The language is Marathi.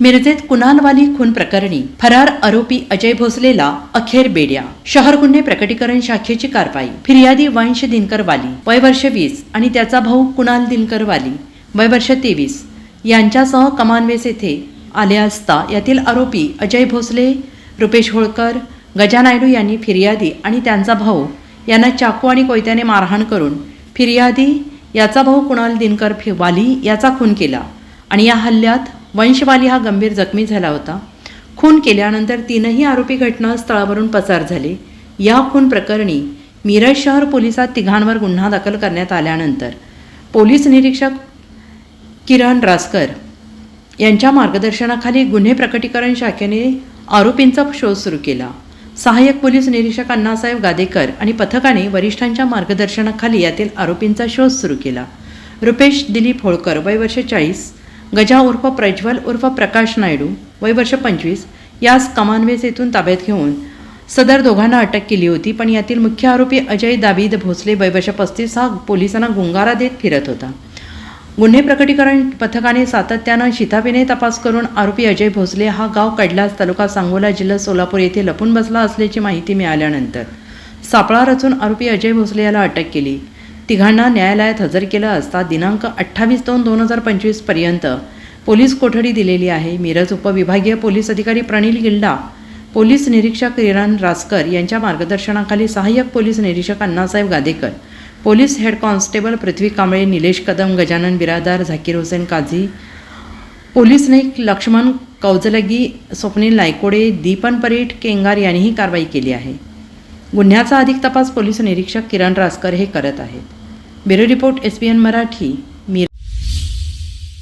मिरजेत कुणालवाली खून प्रकरणी फरार आरोपी अजय भोसलेला अखेर बेड्या. शहर गुन्हे प्रकटीकरण शाखेची कारवाई. फिर्यादी वंश दिनकर वाली वय वर्ष वीस आणि त्याचा भाऊ कुणाल दिनकर वाली वय वर्ष तेवीस. यांच्यासह कमानवेस येथे आले असता यातील आरोपी अजय भोसले रुपेश होळकर गजानायडू यांनी फिर्यादी आणि त्यांचा भाऊ यांना चाकू आणि कोयत्याने मारहाण करून फिर्यादी याचा भाऊ कुणाल दिनकर फि- वाली याचा खून केला आणि या हल्ल्यात वंशवाली हा गंभीर जखमी झाला होता. खून केल्यानंतर तीनही आरोपी घटनास्थळावरून पसार झाले. या खून प्रकरणी मिरज शहर पोलिसात तिघांवर गुन्हा दाखल करण्यात आल्यानंतर पोलीस निरीक्षक किरण रासकर यांच्या मार्गदर्शनाखाली गुन्हे प्रकटीकरण शाखेने आरोपींचा शोध सुरू केला. सहाय्यक पोलीस निरीक्षक अण्णासाहेब गादेकर आणि पथकाने वरिष्ठांच्या मार्गदर्शनाखाली यातील आरोपींचा शोध सुरू केला. रुपेश दिलीप होळकर वय वर्ष चाळीस गजा उर्फ प्रज्वल उर्फ प्रकाश नायडू वय वर्ष पंचवीस यास कमानवेस येथून ताब्यात घेऊन सदर दोघांना अटक केली होती पण यातील मुख्य आरोपी अजय दावीद भोसले वयवर्ष पस्तीस हा पोलिसांना गुंगारा देत फिरत होता. गुन्हे प्रकटीकरण पथकाने सातत्यानं शिताबीने तपास करून आरोपी अजय भोसले हा गाव कडलास तालुका सांगोला जिल्हा सोलापूर येथे लपून बसला असल्याची माहिती मिळाल्यानंतर सापळा रचून आरोपी अजय भोसले याला अटक केली. तिघांना न्यायालयात हजर केलं असता दिनांक अठ्ठावीस दोन दोन हजार पंचवीसपर्यंत पोलीस कोठडी दिलेली आहे. मिरज उपविभागीय पोलीस अधिकारी प्रणील गिल्डा पोलीस निरीक्षक किरण रासकर यांच्या मार्गदर्शनाखाली सहाय्यक पोलीस निरीक्षक Annasaheb Gadekar police head constable Prithvi Kamble Nilesh Kadam Gajanan Biradar Zakir Hussain Kazi police Naik Laxman Kaujalgi Swapnil Naikode Deepan Paret Kengar यांनीही कारवाई केली आहे. गुन्ह्याचा अधिक तपास पोलीस निरीक्षक किरण रासकर हे करत आहेत. Bureau report S B N Marathi